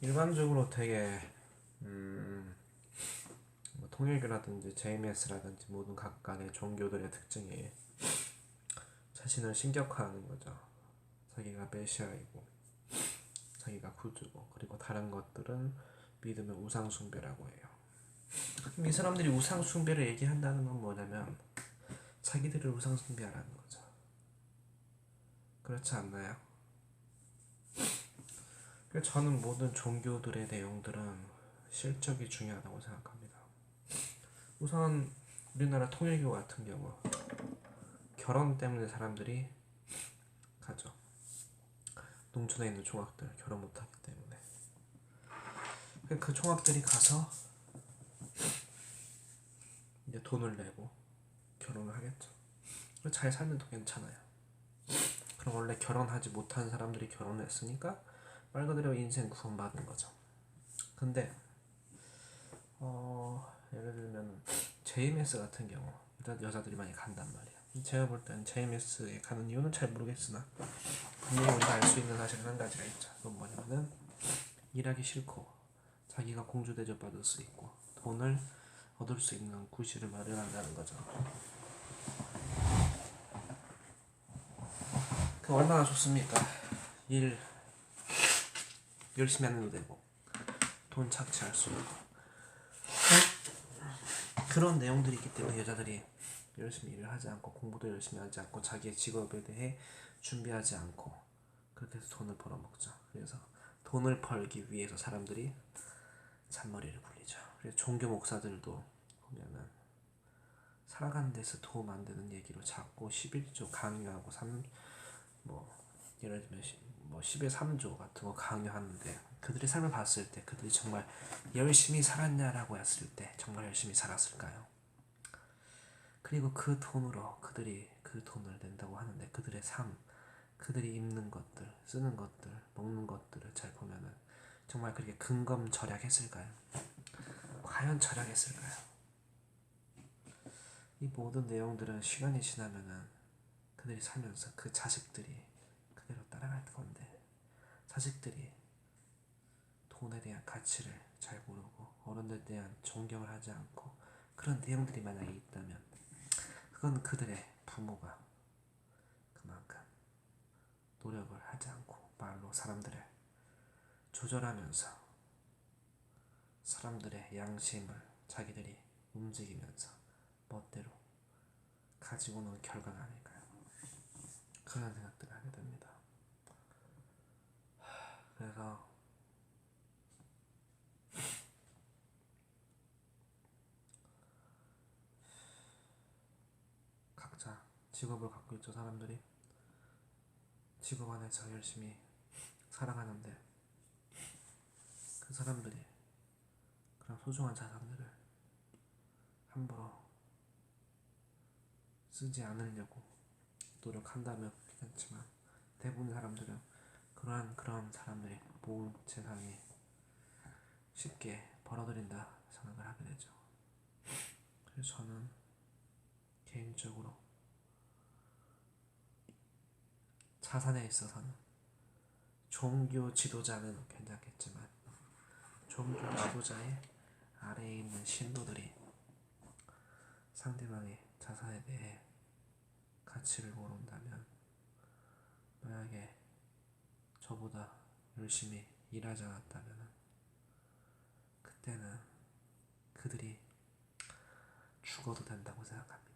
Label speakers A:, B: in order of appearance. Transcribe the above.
A: 일반적으로 되게 음, 뭐 통일교라든지 JMS라든지 모든 각각의 종교들의 특징이 자신을 신격화하는 거죠. 자기가 메시아이고 자기가 구주고 그리고 다른 것들은 믿음의 우상 숭배라고 해요. 이 사람들이 우상 숭배를 얘기한다는 건 뭐냐면 자기들을 우상 숭배하라는 거죠. 그렇지 않나요? 저는 모든 종교들의 내용들은 실적이 중요하다고 생각합니다. 우선 우리나라 통일교 같은 경우 결혼 때문에 사람들이 가죠. 농촌에 있는 총학들 결혼 못하기 때문에 그 총학들이 가서 이제 돈을 내고 결혼을 하겠죠. 잘 살면 더 괜찮아요. 그럼 원래 결혼하지 못한 사람들이 결혼을 했으니까 말 그대로 인생 구원받은 거죠. 근데 어 예를 들면 JMS 같은 경우 일단 여자들이 많이 간단 말이야. 제가 볼 때는 JMS에 가는 이유는 잘 모르겠으나 분명히 우리가 알 수 있는 사실은 한 가지가 있죠. 그건 뭐냐면은 일하기 싫고 자기가 공주 대접 받을 수 있고 돈을 얻을 수 있는 구실을 마련한다는 거죠. 그 얼마나 좋습니까? 일 열심히 하는 도 되고 돈 착취할 수 있고 그런 내용들이 있기 때문에 여자들이 열심히 일을 하지 않고 공부도 열심히 하지 않고 자기의 직업에 대해 준비하지 않고 그렇게 해서 돈을 벌어먹죠. 그래서 돈을 벌기 위해서 사람들이 잔머리를 굴리죠. 그래서 종교 목사들도 보면은 살아가는 데서 도움 안 되는 얘기로 자꾸 11조 강요하고 3, 뭐 예를 들면 시- 뭐 10의 3조 같은 거 강요하는데 그들의 삶을 봤을 때 그들이 정말 열심히 살았냐라고 했을 때 정말 열심히 살았을까요? 그리고 그 돈으로 그들이 그 돈을 낸다고 하는데 그들의 삶, 그들이 입는 것들, 쓰는 것들, 먹는 것들을 잘 보면은 정말 그렇게 근검 절약했을까요? 과연 절약했을까요? 이 모든 내용들은 시간이 지나면은 그들이 살면서 그 자식들이 자식들이 돈에 대한 가치를 잘 모르고 어른들에 대한 존경을 하지 않고 그런 내용들이 만약에 있다면 그건 그들의 부모가 그만큼 노력을 하지 않고 말로 사람들을 조절하면서 사람들의 양심을 자기들이 움직이면서 멋대로 가지고 노는 결과가 아닐까요? 그런 생각들을 하게 됩니다. 하, 그래서 각자 직업을 갖고 있죠 사람들이 직업 안에서 열심히 살아가는데 그 사람들이 그런 소중한 자산들을 함부로 쓰지 않으려고 노력한다면 괜찮지만 대부분 사람들은 그러한 그런 사람들이 모은 재산이 쉽게 벌어들인다 생각을 하게 되죠. 그래서 저는 개인적으로 자산에 있어서는 종교 지도자는 괜찮겠지만 종교 지도자의 아래에 있는 신도들이 상대방의 자산에 대해 가치를 모른다면 만약에 저보다 열심히 일하지 않았다면 그때는 그들이 죽어도 된다고 생각합니다.